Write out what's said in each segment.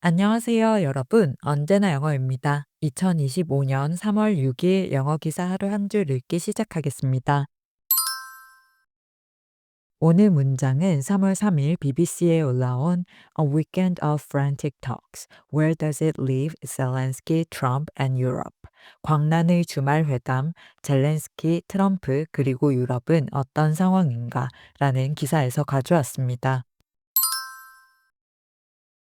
안녕하세요, 여러분. 언제나 영어입니다. 2025년 3월 6일 영어 기사 하루 한 줄 읽기 시작하겠습니다. 오늘 문장은 3월 3일 BBC에 올라온 A Weekend of Frantic Talks. Where does it leave Zelensky, Trump and Europe? 광란의 주말 회담, 젤렌스키, 트럼프, 그리고 유럽은 어떤 상황인가? 라는 기사에서 가져왔습니다.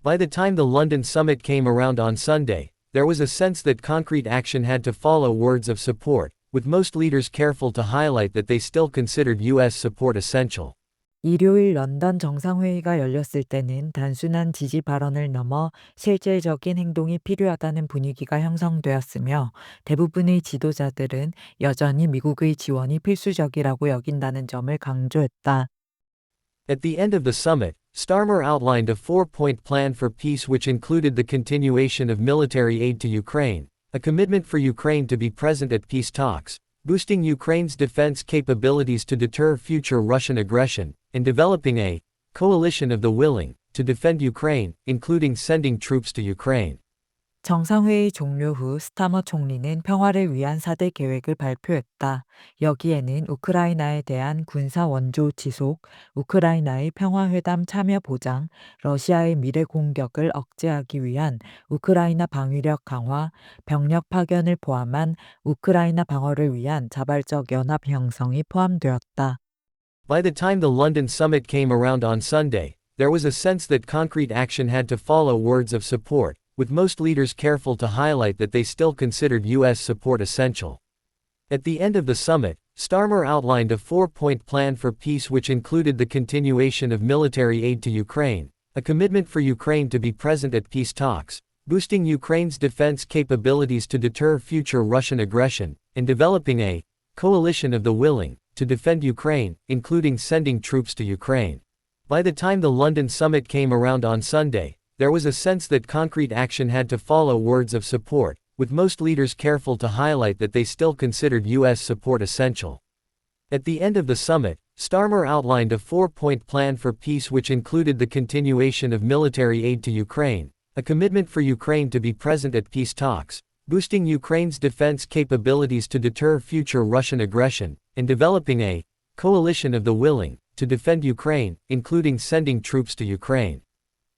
By the time the London summit came around on Sunday, there was a sense that concrete action had to follow words of support, with most leaders careful to highlight that they still considered U.S. support essential. 일요일 런던 정상회의가 열렸을 때는 단순한 지지 발언을 넘어 실질적인 행동이 필요하다는 분위기가 형성되었으며 대부분의 지도자들은 여전히 미국의 지원이 필수적이라고 여긴다는 점을 강조했다. At the end of the summit, Starmer outlined a four point plan for peace which included the continuation of military aid to Ukraine, a commitment for Ukraine to be present at peace talks, boosting Ukraine's defense capabilities to deter future Russian aggression, and developing a coalition of the willing to defend Ukraine, including sending troops to Ukraine. 정상회의 종료 후 스타머 총리는 평화를 위한 4대 계획을 발표했다. 여기에는 우크라이나에 대한 군사 원조 지속, 우크라이나의 평화회담 참여 보장, 러시아의 미래 공격을 억제하기 위한 우크라이나 방위력 강화, 병력 파견을 포함한 우크라이나 방어를 위한 자발적 연합 형성이 포함되었다. By the time the London summit came around on Sunday, there was a sense that concrete action had to follow words of support, with most leaders careful to highlight that they still considered U.S. support essential. At the end of the summit, Starmer outlined a four point plan for peace which included the continuation of military aid to Ukraine, a commitment for Ukraine to be present at peace talks, boosting Ukraine's defense capabilities to deter future Russian aggression, and developing a coalition of the willing to defend Ukraine, including sending troops to Ukraine. By the time the London summit came around on Sunday, there was a sense that concrete action had to follow words of support, with most leaders careful to highlight that they still considered U.S. support essential. At the end of the summit, Starmer outlined a four point plan for peace which included the continuation of military aid to Ukraine, a commitment for Ukraine to be present at peace talks, boosting Ukraine's defense capabilities to deter future Russian aggression, and developing a coalition of the willing to defend Ukraine, including sending troops to Ukraine.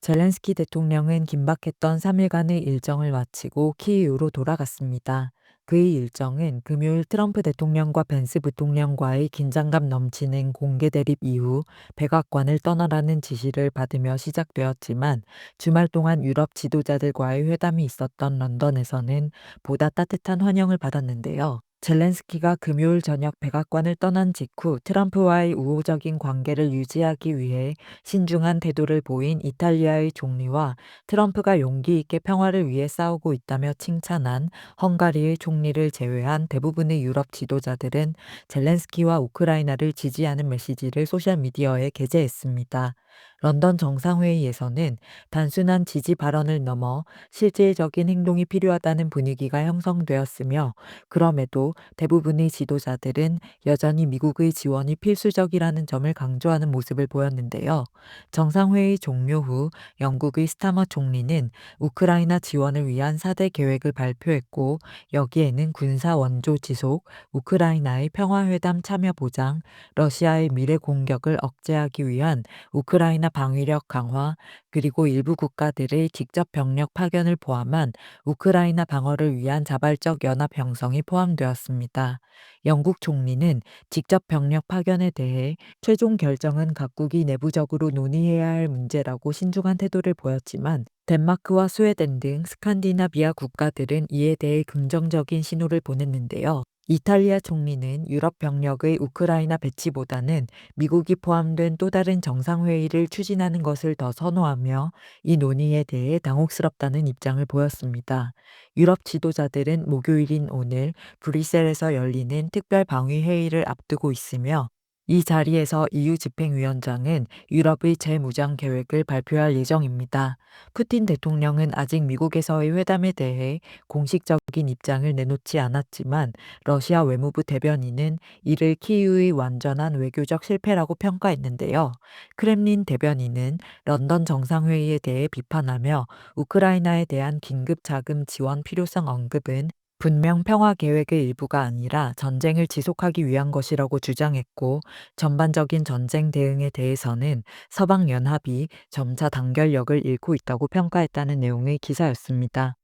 젤렌스키 대통령은 긴박했던 3일간의 일정을 마치고 키이우로 돌아갔습니다. 그의 일정은 금요일 트럼프 대통령과 벤스 부통령과의 긴장감 넘치는 공개 대립 이후 백악관을 떠나라는 지시를 받으며 시작되었지만 주말 동안 유럽 지도자들과의 회담이 있었던 런던에서는 보다 따뜻한 환영을 받았는데요. 젤렌스키가 금요일 저녁 백악관을 떠난 직후 트럼프와의 우호적인 관계를 유지하기 위해 신중한 태도를 보인 이탈리아의 총리와 트럼프가 용기 있게 평화를 위해 싸우고 있다며 칭찬한 헝가리의 총리를 제외한 대부분의 유럽 지도자들은 젤렌스키와 우크라이나를 지지하는 메시지를 소셜미디어에 게재했습니다. 런던 정상회의에서는 단순한 지지 발언을 넘어 실질적인 행동이 필요하다는 분위기가 형성되었으며 그럼에도 대부분의 지도자들은 여전히 미국의 지원이 필수적이라는 점을 강조하는 모습을 보였는데요. 정상회의 종료 후 영국의 스타머 총리는 우크라이나 지원을 위한 4대 계획을 발표했고 여기에는 군사 원조 지속, 우크라이나의 평화회담 참여 보장, 러시아의 미래 공격을 억제하기 위한 우크라이나 방위력 강화, 그리고 일부 국가들의 직접 병력 파견을 포함한 우크라이나 방어를 위한 자발적 연합 형성이 포함되었습니다. 영국 총리는 직접 병력 파견에 대해 최종 결정은 각국이 내부적으로 논의해야 할 문제라고 신중한 태도를 보였지만 덴마크와 스웨덴 등 스칸디나비아 국가들은 이에 대해 긍정적인 신호를 보냈는데요. 이탈리아 총리는 유럽 병력의 우크라이나 배치보다는 미국이 포함된 또 다른 정상회의를 추진하는 것을 더 선호하며 이 논의에 대해 당혹스럽다는 입장을 보였습니다. 유럽 지도자들은 목요일인 오늘 브뤼셀에서 열리는 특별 방위 회의를 앞두고 있으며 이 자리에서 EU 집행위원장은 유럽의 재무장 계획을 발표할 예정입니다. 푸틴 대통령은 아직 미국에서의 회담에 대해 공식적인 입장을 내놓지 않았지만 러시아 외무부 대변인은 이를 키이우의 완전한 외교적 실패라고 평가했는데요. 크렘린 대변인은 런던 정상회의에 대해 비판하며 우크라이나에 대한 긴급 자금 지원 필요성 언급은 분명 평화 계획의 일부가 아니라 전쟁을 지속하기 위한 것이라고 주장했고 전반적인 전쟁 대응에 대해서는 서방 연합이 점차 단결력을 잃고 있다고 평가했다는 내용의 기사였습니다.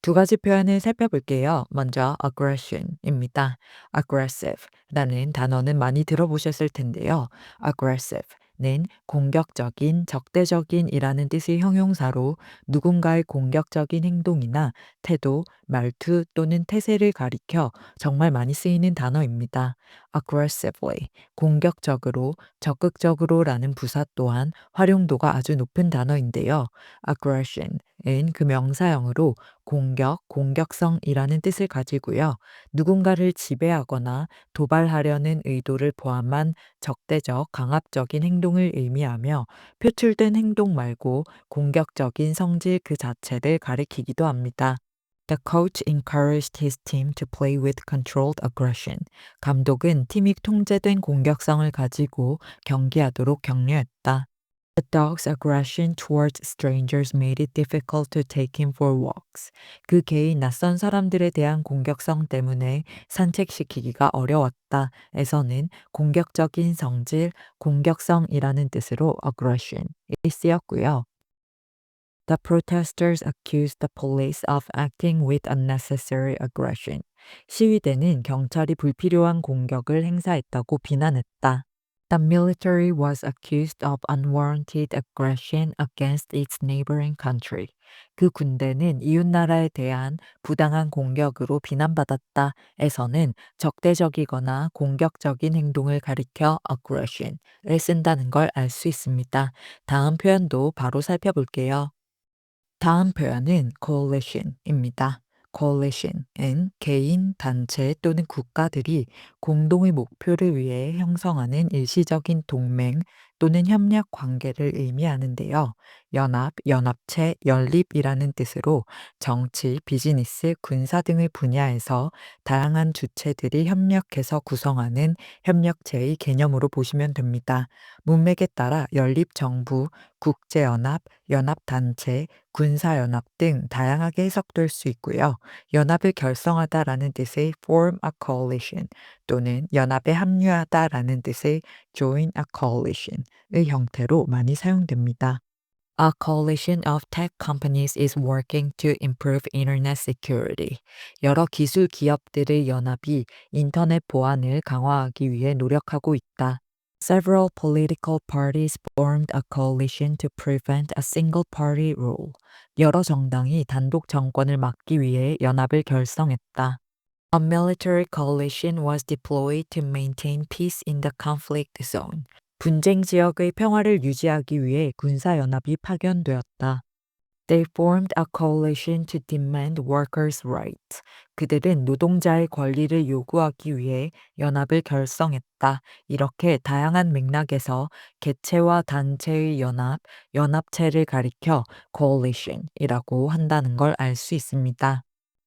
두 가지 표현을 살펴볼게요. 먼저 aggression입니다. aggressive라는 단어는 많이 들어보셨을 텐데요. aggressive 는 공격적인, 적대적인이라는 뜻의 형용사로 누군가의 공격적인 행동이나 태도, 말투 또는 태세를 가리켜 정말 많이 쓰이는 단어입니다. aggressively, 공격적으로, 적극적으로라는 부사 또한 활용도가 아주 높은 단어인데요. aggression은 그 명사형으로 공격, 공격성이라는 뜻을 가지고요. 누군가를 지배하거나 도발하려는 의도를 포함한 적대적, 강압적인 행동 을 의미하며 표출된 행동 말고 공격적인 성질 그 자체를 가리키기도 합니다. The coach encouraged his team to play with controlled aggression. 감독은 팀이 통제된 공격성을 가지고 경기하도록 격려했다. The dog's aggression towards strangers made it difficult to take him for walks. 그 개의 낯선 사람들에 대한 공격성 때문에 산책시키기가 어려웠다. 에서는 공격적인 성질, 공격성이라는 뜻으로 aggression이 쓰였고요. The protesters accused the police of acting with unnecessary aggression. 시위대는 경찰이 불필요한 공격을 행사했다고 비난했다. The military was accused of unwarranted aggression against its neighboring country. 그 군대는 이웃나라에 대한 부당한 공격으로 비난받았다. 에서는 적대적이거나 공격적인 행동을 가리켜 aggression을 쓴다는 걸 알 수 있습니다. 다음 표현도 바로 살펴볼게요. 다음 표현은 coalition입니다. Coalition은 개인, 단체 또는 국가들이 공동의 목표를 위해 형성하는 일시적인 동맹 또는 협력 관계를 의미하는데요. 연합, 연합체, 연립이라는 뜻으로 정치, 비즈니스, 군사 등의 분야에서 다양한 주체들이 협력해서 구성하는 협력체의 개념으로 보시면 됩니다. 문맥에 따라 연립정부, 국제연합, 연합단체, 군사연합 등 다양하게 해석될 수 있고요. 연합을 결성하다라는 뜻의 form a coalition 또는 연합에 합류하다라는 뜻의 join a coalition의 형태로 많이 사용됩니다. A coalition of tech companies is working to improve internet security. 여러 기술 기업들의 연합이 인터넷 보안을 강화하기 위해 노력하고 있다. Several political parties formed a coalition to prevent a single party rule. 여러 정당이 단독 정권을 막기 위해 연합을 결성했다. A military coalition was deployed to maintain peace in the conflict zone. 분쟁 지역의 평화를 유지하기 위해 군사 연합이 파견되었다. They formed a coalition to demand workers' rights. 그들은 노동자의 권리를 요구하기 위해 연합을 결성했다. 이렇게 다양한 맥락에서 개체와 단체의 연합, 연합체를 가리켜 coalition이라고 한다는 걸 알 수 있습니다.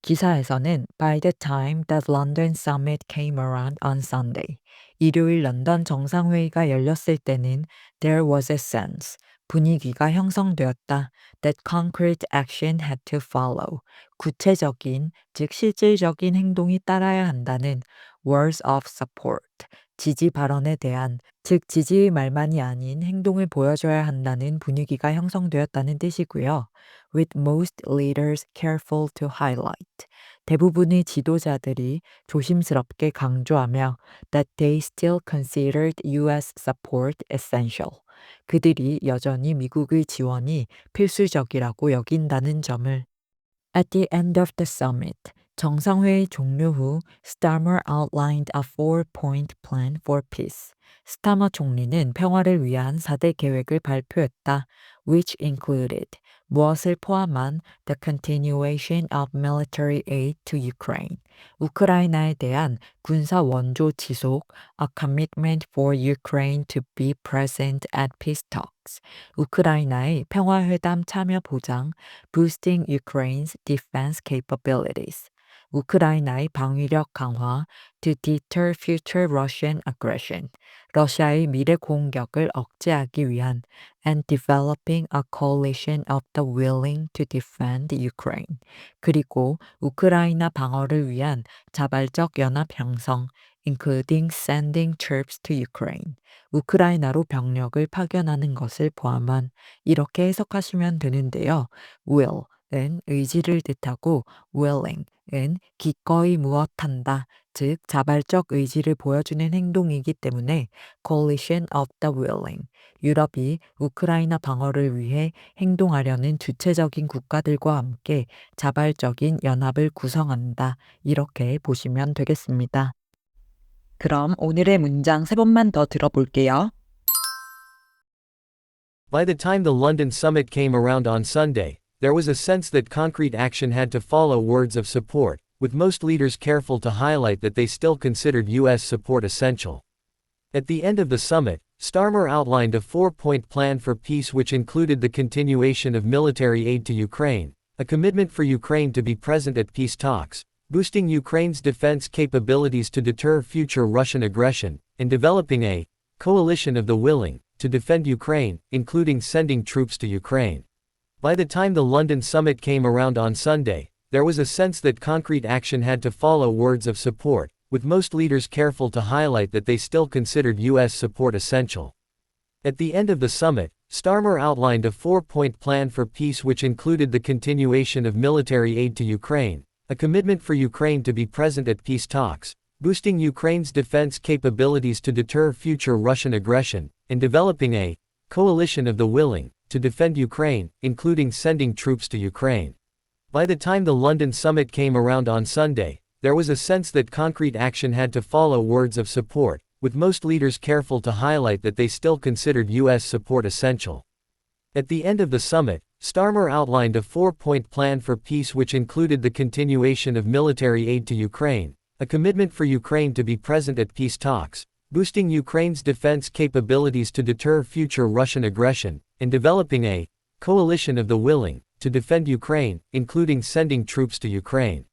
기사에서는 By the time that London summit came around on Sunday, 일요일 런던 정상회의가 열렸을 때는 there was a sense, 분위기가 형성되었다. That concrete action had to follow. 구체적인, 즉 실질적인 행동이 따라야 한다는 words of support. 지지 발언에 대한, 즉 지지의 말만이 아닌 행동을 보여줘야 한다는 분위기가 형성되었다는 뜻이고요. With most leaders careful to highlight. 대부분의 지도자들이 조심스럽게 강조하며 that they still considered US support essential. 그들이 여전히 미국의 지원이 필수적이라고 여긴다는 점을 At the end of the summit, 정상회의 종료 후 Starmer outlined a four-point plan for peace. 스타머 총리는 평화를 위한 4대 계획을 발표했다. which included 무엇을 포함한 the continuation of military aid to Ukraine. 우크라이나에 대한 군사 원조 지속, a commitment for Ukraine to be present at peace talks. 우크라이나의 평화회담 참여 보장, boosting Ukraine's defense capabilities. 우크라이나의 방위력 강화, to deter future Russian aggression. 러시아의 미래 공격을 억제하기 위한 and developing a coalition of the willing to defend Ukraine. 그리고 우크라이나 방어를 위한 자발적 연합 형성, including sending troops to Ukraine. 우크라이나로 병력을 파견하는 것을 포함한 이렇게 해석하시면 되는데요. will은 의지를 뜻하고 willing 은 기꺼이 무엇한다, 즉 자발적 의지를 보여주는 행동이기 때문에 coalition of the willing, 유럽이 우크라이나 방어를 위해 행동하려는 주체적인 국가들과 함께 자발적인 연합을 구성한다. 이렇게 보시면 되겠습니다. 그럼 오늘의 문장 세 번만 더 들어볼게요. By the time the London summit came around on Sunday, there was a sense that concrete action had to follow words of support, with most leaders careful to highlight that they still considered U.S. support essential. At the end of the summit, Starmer outlined a four-point plan for peace which included the continuation of military aid to Ukraine, a commitment for Ukraine to be present at peace talks, boosting Ukraine's defense capabilities to deter future Russian aggression, and developing a coalition of the willing to defend Ukraine, including sending troops to Ukraine. By the time the London summit came around on Sunday, there was a sense that concrete action had to follow words of support, with most leaders careful to highlight that they still considered U.S. support essential. At the end of the summit, Starmer outlined a four-point plan for peace which included the continuation of military aid to Ukraine, a commitment for Ukraine to be present at peace talks, boosting Ukraine's defense capabilities to deter future Russian aggression, and developing a coalition of the willing to defend Ukraine, including sending troops to Ukraine. By the time the London summit came around on Sunday, there was a sense that concrete action had to follow words of support, with most leaders careful to highlight that they still considered U.S. support essential. At the end of the summit, Starmer outlined a four-point plan for peace which included the continuation of military aid to Ukraine, a commitment for Ukraine to be present at peace talks, boosting Ukraine's defense capabilities to deter future Russian aggression, and developing a coalition of the willing to defend Ukraine, including sending troops to Ukraine.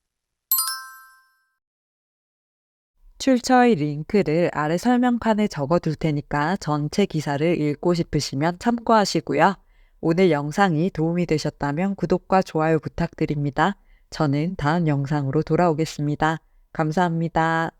출처의 링크를 아래 설명칸에 적어둘 테니까 전체 기사를 읽고 싶으시면 참고하시고요. 오늘 영상이 도움이 되셨다면 구독과 좋아요 부탁드립니다. 저는 다음 영상으로 돌아오겠습니다. 감사합니다.